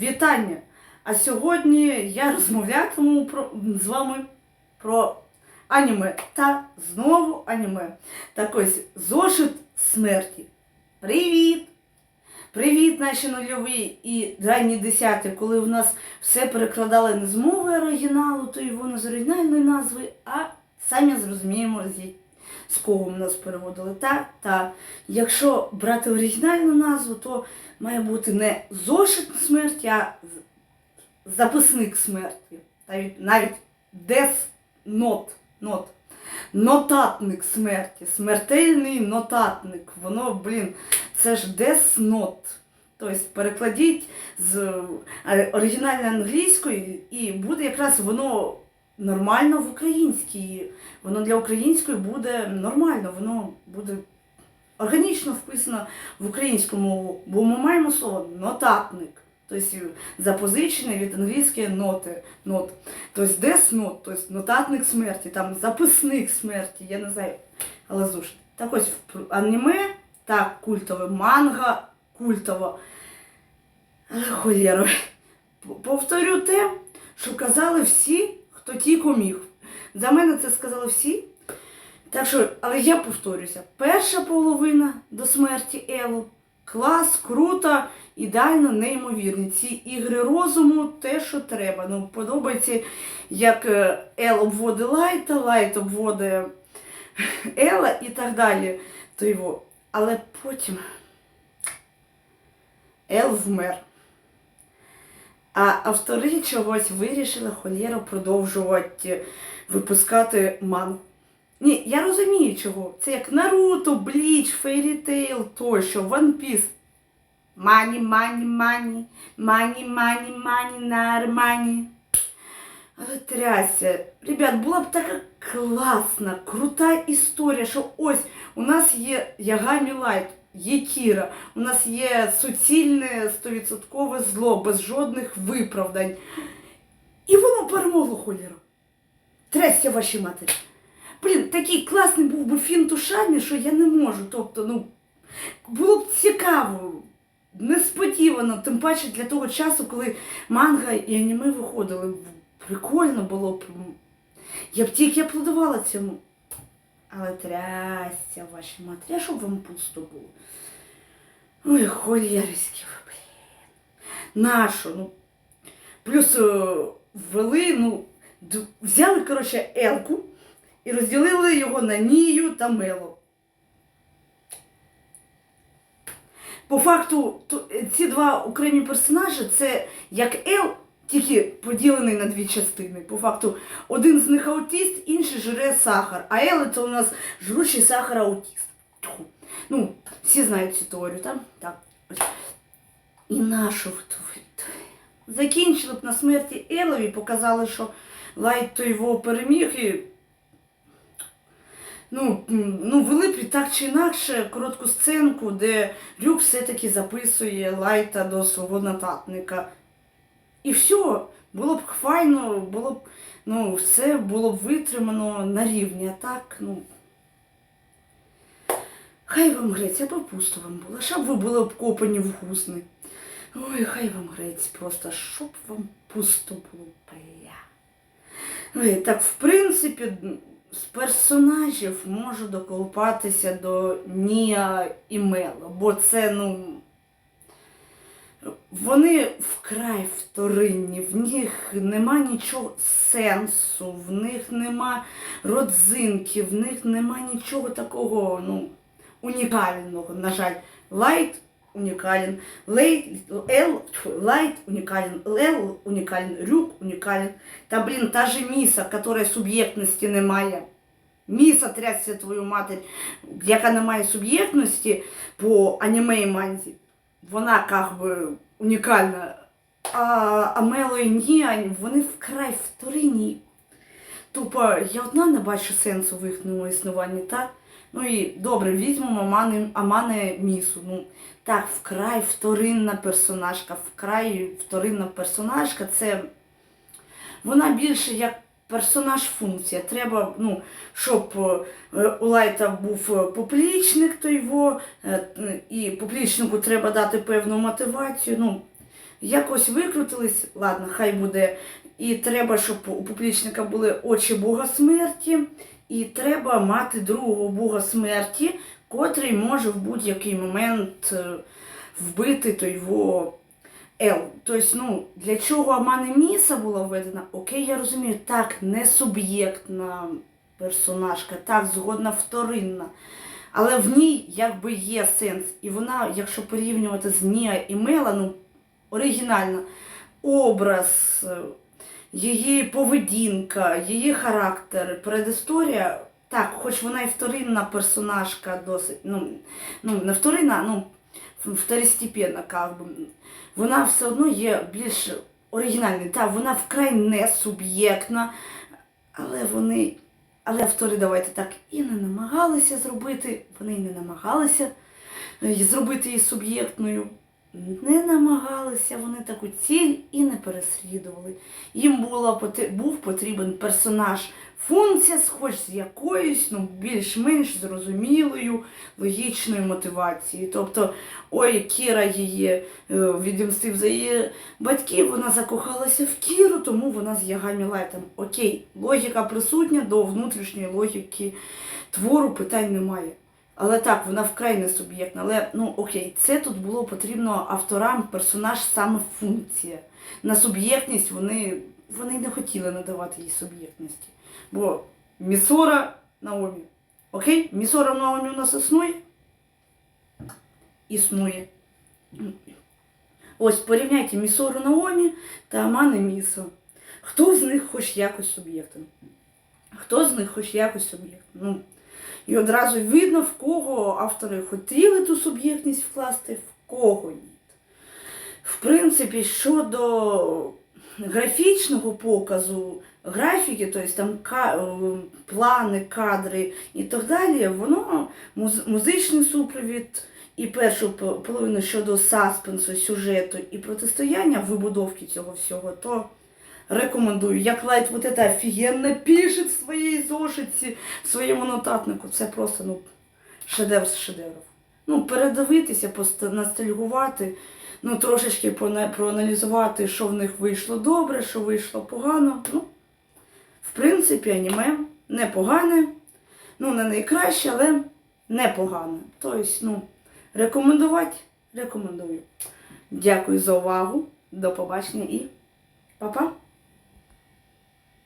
Вітання! А сьогодні я розмовлятиму про, з вами про аніме та знову аніме. Так ось зошит смерті. Привіт! Привіт, наші нульові і ранні десяті, коли в нас все перекладали не з мови оригіналу, то й воно з оригінальної назви, а самі зрозуміємо, з, з кого в нас переводили. Та, та. Якщо брати оригінальну назву, то має бути не зошит смерті, а записник смерті. Навіть, навіть Note. Note. Нотатник смерті. Смертельний нотатник. Воно, блін, це ж Note. Тобто перекладіть з е, оригінальної англійської, і буде якраз воно нормально в українській. Воно для української буде нормально, воно буде органічно вписано в українську мову, бо ми маємо слово нотатник. Тобто запозичений від англійської ноти. Нот. Тобто death note, тобто нотатник смерті, там записник смерті, я не знаю, але зушт. Так ось в аніме, так, культове, манга культова. Але холєро. Повторю те, що казали всі, хто тільки міг. За мене це сказали всі. Так що, але я повторюся, перша половина до смерті Елу. Клас, круто, ідеально, неймовірні. Ці ігри розуму те, що треба. Ну, подобається, як е, Ел обводить Лайта, Лайт обводить Ела і так далі. То його. Але потім Ел вмер. А автори чогось вирішили холєро продовжувати випускати мангу. Ні, я розумію чого. Це як Наруто, Бліч, Фейрі Тейл тощо, One Piece. Мані, мані, мані, мані, мані, мані, на армані. Але трясся. Ребят, була б така класна, крута історія, що ось у нас є Ягамі Лайт, є Кіра, у нас є суцільне стовідсоткове зло, без жодних виправдань. І воно перемогло холєру. Трясся ваші матері. Блін, такий класний був би фінт ушами, що я не можу. Тобто, ну, було б цікаво, несподівано, тим паче для того часу, коли манга і аніме виходили. Прикольно було б. Я б тільки аплодувала цьому. Але трясся ваші матері, щоб вам пусто було. Ой, холєрські ви, блін. Нащо? Ну, плюс е, ввели, ну, взяли, коротше, Елку і розділили його на Нію та Мело. По факту, ці два окремі персонажі це як Ел, тільки поділений на дві частини. По факту, один з них аутіст, інший жре сахар. А Ел це у нас жрущий сахар аутіст. Тьху. Ну, всі знають цю теорію, так? Так. І нашу Закінчили б на смерті Елові, показали, що Лайт то його переміг і ну, ну, вели б так чи інакше коротку сценку, де Рюк все-таки записує Лайта до свого нотатника. І все, було б файно, було б, ну, все було б витримано на рівні, а так, ну. Хай вам грець, аби пусто вам було, щоб ви були обкопані в гусни. Ой, хай вам грець просто, щоб вам пусто було, бля. Ой, так, в принципі, з персонажів можу доколупатися до Ніа і Мела, бо це, ну. Вони вкрай вторинні, в них нема нічого сенсу, в них нема родзинки, в них нема нічого такого, ну, унікального. На жаль, Лайт унікален, Лайт унікален, Ел унікален, Рюк унікален. Та, блін, та же Міса, яка суб'єктності не має. Міса трясся твою матір, яка не має суб'єктності по аніме і манзі. Вона как би унікальна. А, а Мело і Ніа, вони вкрай вторинні. Тупо я одна не бачу сенсу в їхньому існуванні, так? Ну і добре, візьмемо Амани, Амане Місу. Ну, так, вкрай вторинна персонажка, вкрай вторинна персонажка, це вона більше як персонаж функція. Треба, ну, щоб е, у Лайта був е, поплічник, то його, е, і поплічнику треба дати певну мотивацію. Ну, якось викрутились, ладно, хай буде. І треба, щоб у публічника були очі Бога смерті, і треба мати другого Бога смерті, котрий може в будь-який момент вбити той його Ел. Тобто, ну, для чого Амани Міса була введена, окей, я розумію, так, не суб'єктна персонажка, так, згодна вторинна. Але в ній якби є сенс. І вона, якщо порівнювати з Ніа і Мела, ну, оригінальна образ, її поведінка, її характер, предісторія. Так, хоч вона і вторинна персонажка досить, ну, ну не вторинна, ну второстепенна, как би. Вона все одно є більш оригінальною. Так, вона вкрай не суб'єктна, але вони. Але автори давайте так і не намагалися зробити, вони і не намагалися е, зробити її суб'єктною. Не намагалися вони таку ціль і не переслідували. Їм була, був потрібен персонаж, функція, схож з якоюсь, ну, більш-менш зрозумілою, логічною мотивацією. Тобто, ой, Кіра її е, відімстив за її батьків, вона закохалася в Кіру, тому вона з Ягамі Лайтом. Окей, логіка присутня до внутрішньої логіки твору питань немає. Але так, вона вкрай не суб'єктна. Але ну окей, це тут було потрібно авторам персонаж саме функція. На суб'єктність вони, вони не хотіли надавати їй суб'єктності. Бо Місора Наомі. Окей? Місора Наомі у нас існує? Існує. Ось порівняйте Місору Наомі та Амани Місо. Хто з них хоч якось суб'єктен? Хто з них хоч якось суб'єктен? Ну, і одразу видно, в кого автори хотіли ту суб'єктність вкласти, в кого ні. В принципі, щодо графічного показу, графіки, тобто там е, плани, кадри і так далі, воно муз- музичний супровід і першу половину щодо саспенсу, сюжету і протистояння вибудовки цього всього, то рекомендую. Як Лайт вот это офігенно пише в своїй зошитці, в своєму нотатнику. Це просто ну, шедевр з шедеврів. Ну, передивитися, пост- ну, трошечки проаналізувати, що в них вийшло добре, що вийшло погано. Ну, в принципі, аніме непогане. Ну, не найкраще, але непогане. Тобто, ну, рекомендувати рекомендую. Дякую за увагу. До побачення і па-па!